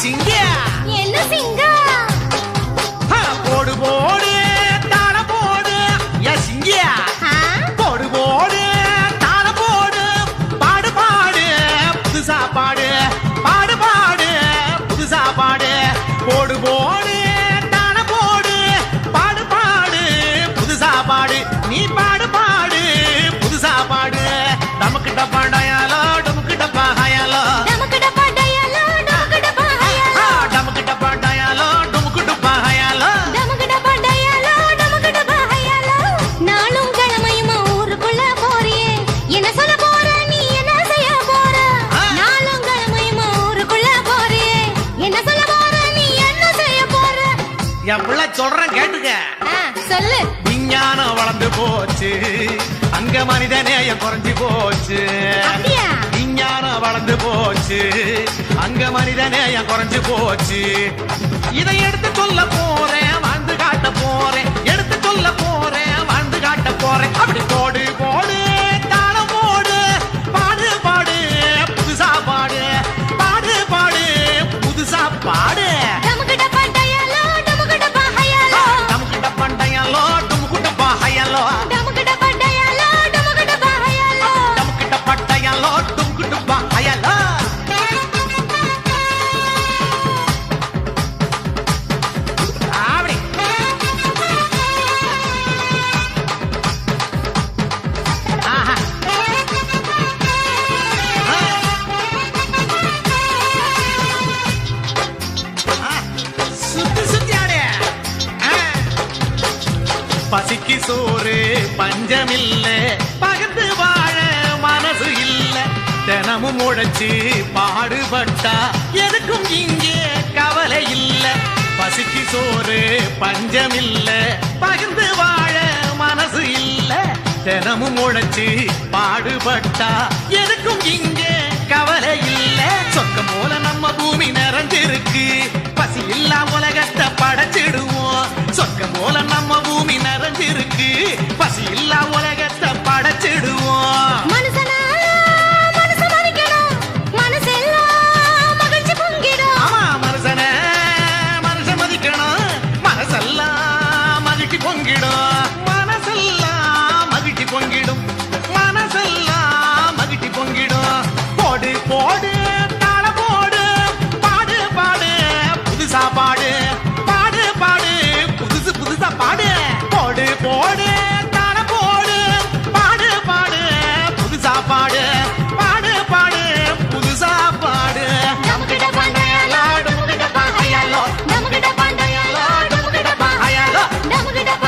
行呀！你的性格。என் பிள்ளை சொல்றேன் கேட்டுக்க. சொல்லு. விஞ்ஞானம் வளர்ந்து போச்சு. அங்க மனித நேயம் குறைஞ்சு போச்சு. விஞ்ஞானம் வளர்ந்து போச்சு. அங்க மனித நேயம் குறைஞ்சு போச்சு. இதை எடுத்து சொல்ல போறேன் வாழ்ந்து காட்ட போறேன். எடுத்து பசிக்கு சோறு பஞ்சமில்ல. பகிர்ந்து வாழ மனசு இல்ல. தினமும் உழைச்சு பாடுபட்டா எதுக்கும் இங்கே கவலை இல்ல. பசிக்கு சோறு பஞ்சமில்ல. பகிர்ந்து வாழ மனசு இல்ல. தினமும் உழைச்சு பாடுபட்டா எதுக்கும் இங்கே போடு போடு தாள போடு பாடு பாடு புதுசா பாடு பாடு பாடு புதுசா பாடு. டமுக்குட பண்டையாலோ டமுக்குட பாஹையாலோ டமுக்குட பண்டையாலோ டமுக்குட பாஹையாலோ டமுக்குட